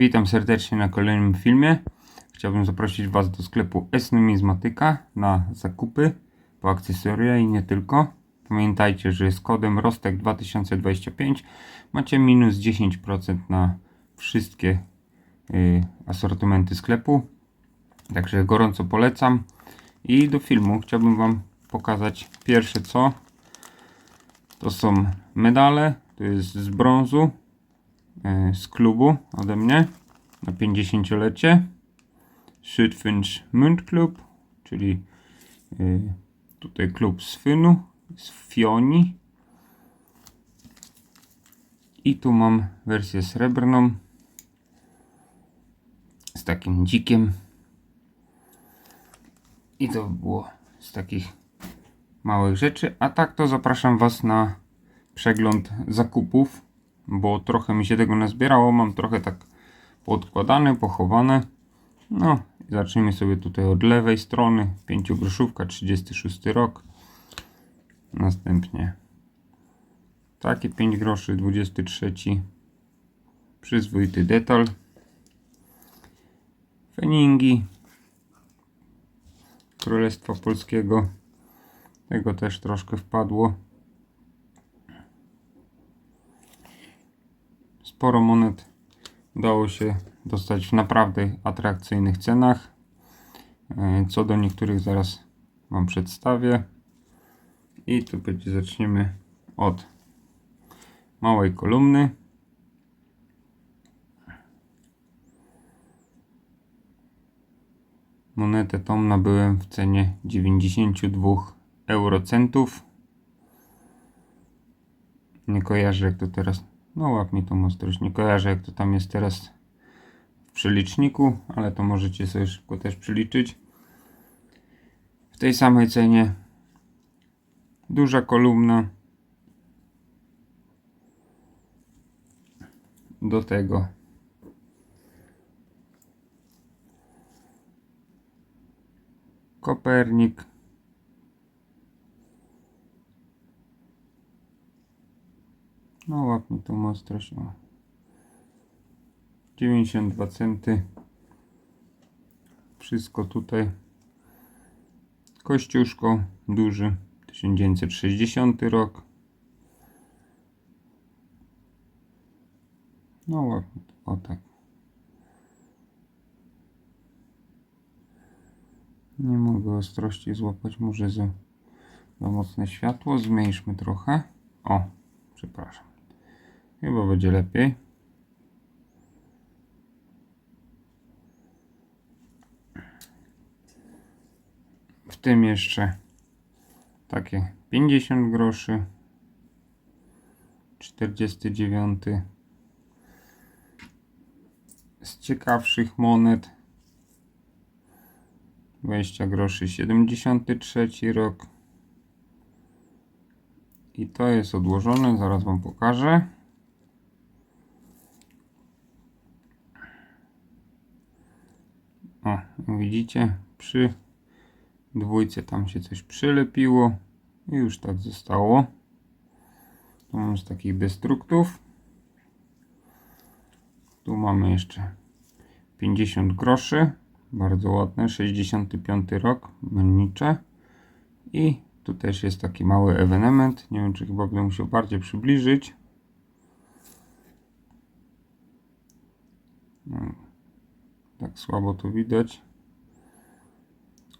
Witam serdecznie na kolejnym filmie. Chciałbym zaprosić Was do sklepu S-Numizmatyka na zakupy po akcesoria i nie tylko. Pamiętajcie, że z kodem ROSTEK2025 macie minus 10% na wszystkie y, asortymenty sklepu. Także gorąco polecam. I do filmu chciałbym Wam pokazać pierwsze co. To są medale. To jest z brązu z klubu ode mnie na 50-lecie. Südfinch Mund Club, czyli e, tutaj klub z Fynu, z Fioni. I tu mam wersję srebrną z takim dzikiem. I to było z takich małych rzeczy. A tak to zapraszam Was na przegląd zakupów, bo trochę mi się tego nazbierało. Mam trochę tak podkładane, pochowane. No, zacznijmy sobie tutaj od lewej strony. Pięciogroszówka, 36 rok. Następnie takie 5 groszy, 23. Przyzwoity detal. Feningi. Królestwa Polskiego. Tego też troszkę wpadło. Sporo monet udało się dostać w naprawdę atrakcyjnych cenach. E, Co do niektórych zaraz Wam przedstawię. I tu będzie zaczniemy od małej kolumny. Monetę tą nabyłem w cenie 92 eurocentów. Nie kojarzę jak to teraz. No łap mi tą ostrość. Nie kojarzę jak to tam jest teraz w przeliczniku, ale to możecie sobie szybko też przeliczyć. W tej samej cenie duża kolumna. Do tego Kopernik. No łap mi tą ostrość. O. 92 centy. Wszystko tutaj. Kościuszko duży. 1960 rok. No łap, o tak. Nie mogę ostrości złapać, może za, za mocne światło. Zmniejszmy trochę. O, przepraszam. Chyba będzie lepiej. W tym jeszcze takie 50 groszy. 49. Z ciekawszych monet 20 groszy 73 rok. I to jest odłożone, zaraz Wam pokażę. O, widzicie, przy dwójce tam się coś przylepiło i już tak zostało. Tu mam z takich destruktów. Tu mamy jeszcze 50 groszy. Bardzo ładne, 65 rok, mennicze. I tu też jest taki mały ewenement. Nie wiem, czy chyba będę musiał bardziej przybliżyć. No, tak słabo to widać.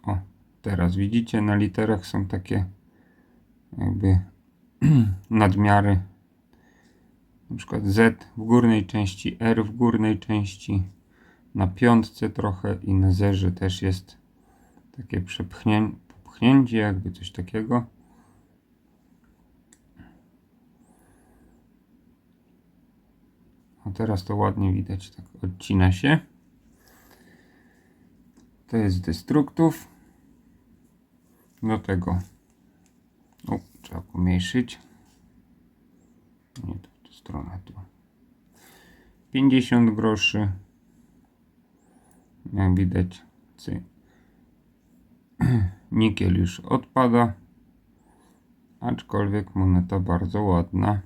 O, teraz widzicie, na literach są takie jakby nadmiary. Na przykład Z w górnej części, R w górnej części na piątce trochę i na zerze też jest takie przepchnię, popchnięcie, jakby coś takiego. A teraz to ładnie widać, tak odcina się. To jest destruktów. Do tego o, trzeba pomniejszyć. Nie, to w tę stronę tu. 50 groszy jak widać cy- nikiel już odpada aczkolwiek moneta bardzo ładna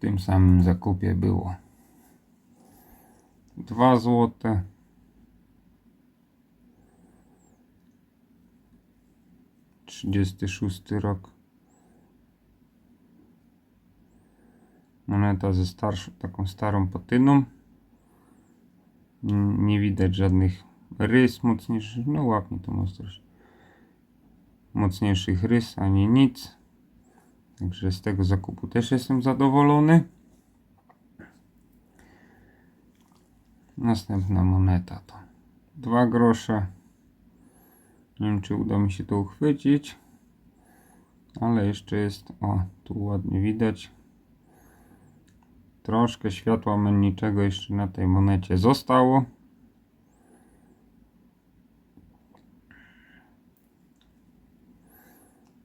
tym samym zakupie było 2 złote. Trzydziesty szósty rok. Moneta ze starszą, taką starą patyną. Nie widać żadnych rys mocniejszych. No łapnie to ostrość. Mocniejszych rys ani nic. Także z tego zakupu też jestem zadowolony. Następna moneta to 2 grosze. Nie wiem, czy uda mi się to uchwycić. Ale jeszcze jest, o, tu ładnie widać. Troszkę światła menniczego jeszcze na tej monecie zostało.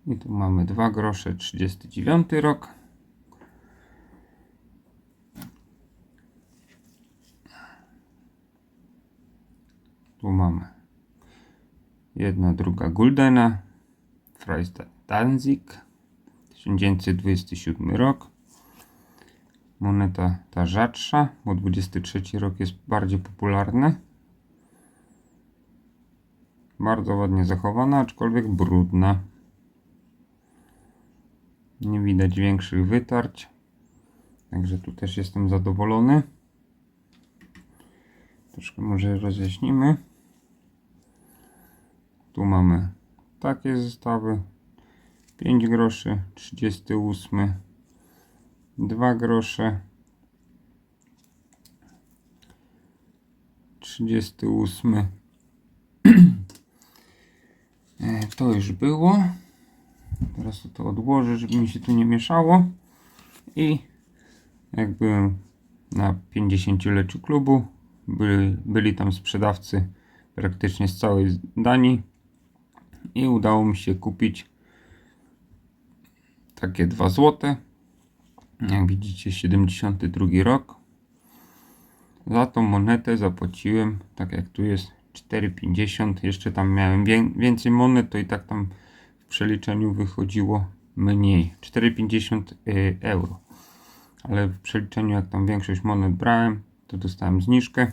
I tu mamy 2 grosze, 39 rok. Tu mamy jedna, druga Guldena, Freistad Danzig, 1927 rok. Moneta ta rzadsza, bo 23 rok jest bardziej popularny. Bardzo ładnie zachowana, aczkolwiek brudna. Nie widać większych wytarć. Także tu też jestem zadowolony. Troszkę może rozjaśnimy. Tu mamy takie zestawy. 5 groszy, 38, 2 grosze, 38. E, To już było. Teraz to, odłożę, żeby mi się tu nie mieszało. I jak byłem na 50-leciu klubu, byli, byli tam sprzedawcy praktycznie z całej Danii i udało mi się kupić takie 2 złote. Jak widzicie 72 rok. Za tą monetę zapłaciłem, tak jak tu jest 4,50. Jeszcze tam miałem wię- więcej monet, to i tak tam w przeliczeniu wychodziło mniej. 4,50 y, euro. Ale w przeliczeniu jak tam większość monet brałem, to dostałem zniżkę.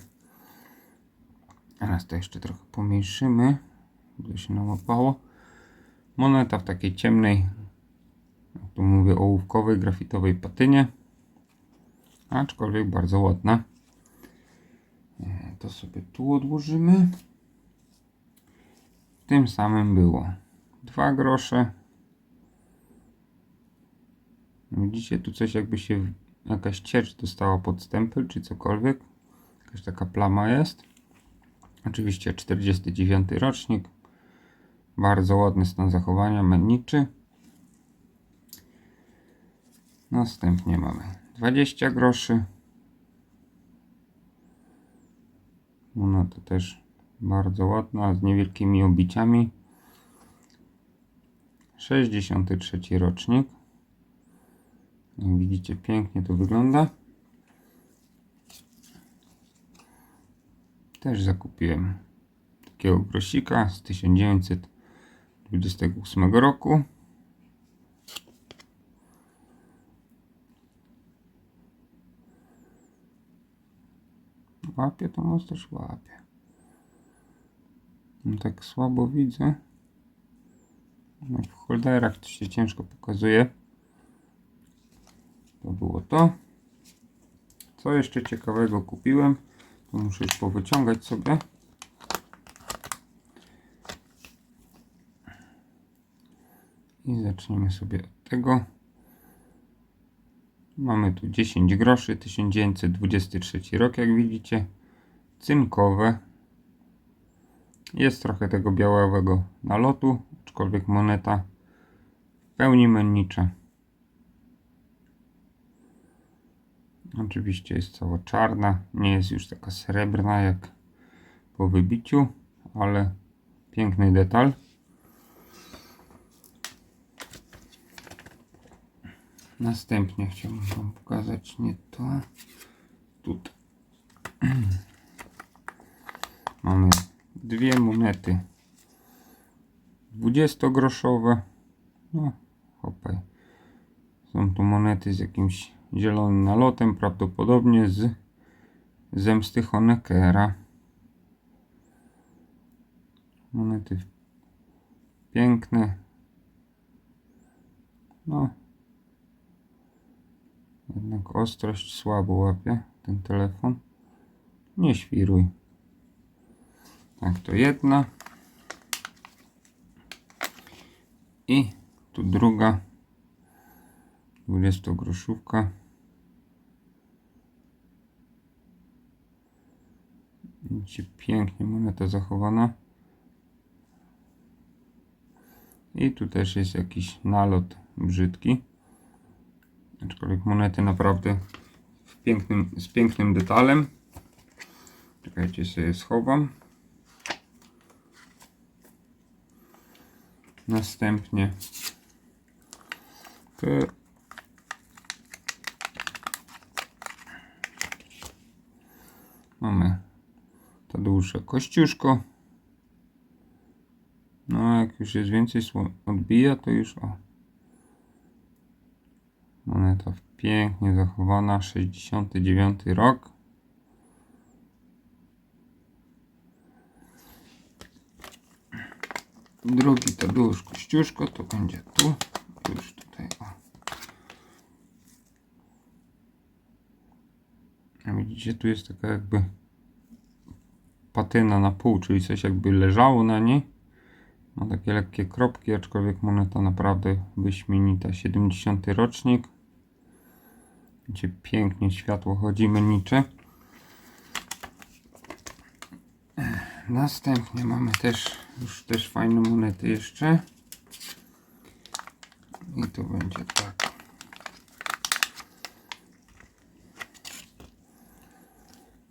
Teraz to jeszcze trochę pomniejszymy, by się nałapało. Moneta w takiej ciemnej, jak tu mówię, ołówkowej, grafitowej patynie. Aczkolwiek bardzo ładna. To sobie tu odłożymy. Tym samym było 2 grosze. Widzicie, tu coś jakby się jakaś ciecz dostała pod stempel, czy cokolwiek. Jakaś taka plama jest. Oczywiście 49 rocznik. Bardzo ładny stan zachowania, menniczy. Następnie mamy 20 groszy. Ona to też bardzo ładna, z niewielkimi obiciami. 63 rocznik. Jak widzicie, pięknie to wygląda. Też zakupiłem takiego grosika z 1928 roku. Łapie to mocno też łapie. No tak słabo widzę. No w holderach to się ciężko pokazuje. To było to. Co jeszcze ciekawego kupiłem? To muszę już powyciągać sobie. I zaczniemy sobie od tego. Mamy tu 10 groszy, 1923 rok, jak widzicie. Cynkowe. Jest trochę tego białego nalotu, aczkolwiek moneta w pełni mennicza. Oczywiście jest cała czarna, nie jest już taka srebrna jak po wybiciu, ale piękny detal. Następnie chciałbym Wam pokazać nie to. Tutaj. Mamy dwie monety 20-groszowe. No, hopaj. Są tu monety z jakimś zielonym nalotem, prawdopodobnie z zemsty Honeckera. Monety piękne. No. Jednak ostrość słabo łapie ten telefon. Nie świruj. Tak, to jedna. I tu druga. 20 groszówka. Widzicie, pięknie moneta zachowana. I tu też jest jakiś nalot brzydki. Aczkolwiek monety naprawdę w pięknym, z pięknym detalem. Czekajcie, sobie schowam. Następnie to mamy Tadeusza Kościuszko. No, jak już jest więcej odbija, to już o. Moneta pięknie zachowana, 69 rok. Drugi Tadeusz Kościuszko, to będzie tu, już tutaj, o. Widzicie, tu jest taka jakby patyna na pół, czyli coś jakby leżało na niej. Ma takie lekkie kropki, aczkolwiek moneta naprawdę wyśmienita. 70 rocznik. Gdzie pięknie światło chodzi mennicze. Następnie mamy też już też fajne monety jeszcze. I to będzie tak.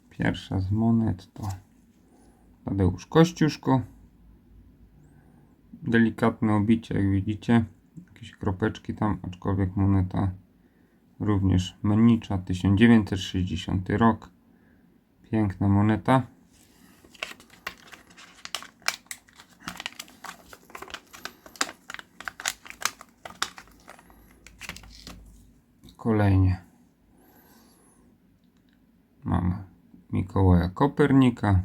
Pierwsza z monet to Tadeusz Kościuszko. Delikatne obicie, jak widzicie. Jakieś kropeczki tam, aczkolwiek moneta również mennicza. 1960 rok. Piękna moneta. Kolejnie mamy Mikołaja Kopernika.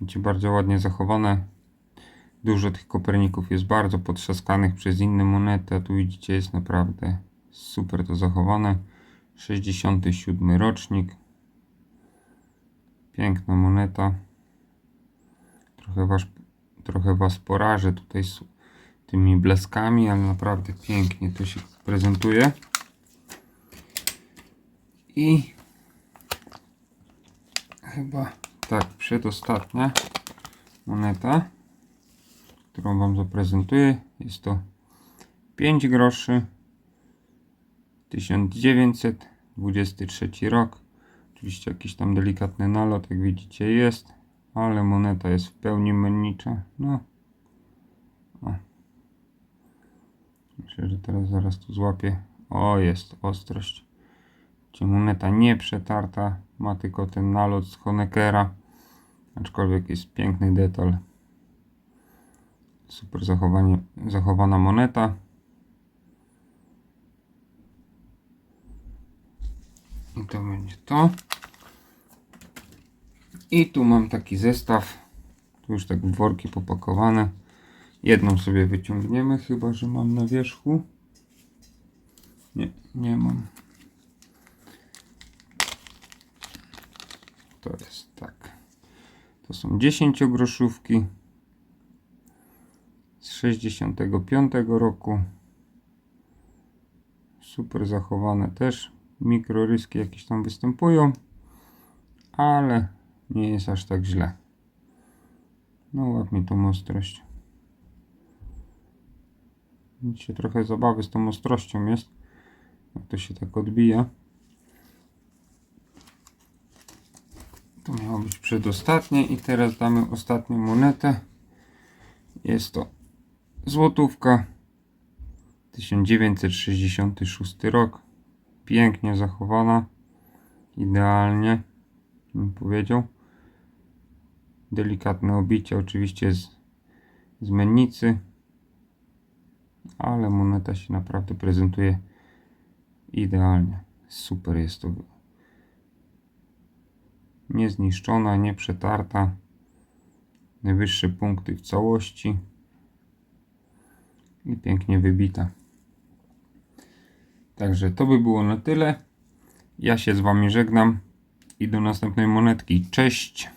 Widzicie, bardzo ładnie zachowane. Dużo tych Koperników jest bardzo potrzaskanych przez inne monety, a tu widzicie jest naprawdę super to zachowane. 67 rocznik. Piękna moneta. Trochę was, trochę was porażę tutaj z tymi bleskami, ale naprawdę pięknie to się prezentuje. I chyba tak, przedostatnia moneta, którą Wam zaprezentuję. Jest to 5 groszy 1923 rok. Oczywiście jakiś tam delikatny nalot, jak widzicie, jest, ale moneta jest w pełni mennicza. No, o. Myślę, że teraz zaraz tu złapię. O, jest ostrość. Gdzie moneta nie przetarta, ma tylko ten nalot z Honeckera, aczkolwiek jest piękny detal. Super zachowanie, zachowana moneta. I to będzie to. I tu mam taki zestaw. Tu już tak w worki popakowane. Jedną sobie wyciągniemy, chyba że mam na wierzchu. Nie, nie mam. To jest tak. To są 10 groszówki z 65 roku. Super zachowane też. Mikroryski jakieś tam występują, ale nie jest aż tak źle. No łap mi tą ostrość. Widzicie, trochę zabawy z tą ostrością jest. Jak to się tak odbija. To miało być przedostatnie i teraz damy ostatnią monetę. Jest to złotówka 1966 rok. Pięknie zachowana. Idealnie bym powiedział. Delikatne obicie oczywiście z, z mennicy. Ale moneta się naprawdę prezentuje idealnie. Super jest to. Niezniszczona, nieprzetarta. Najwyższe punkty w całości. I pięknie wybita. Także to by było na tyle. Ja się z Wami żegnam i do następnej monetki. Cześć!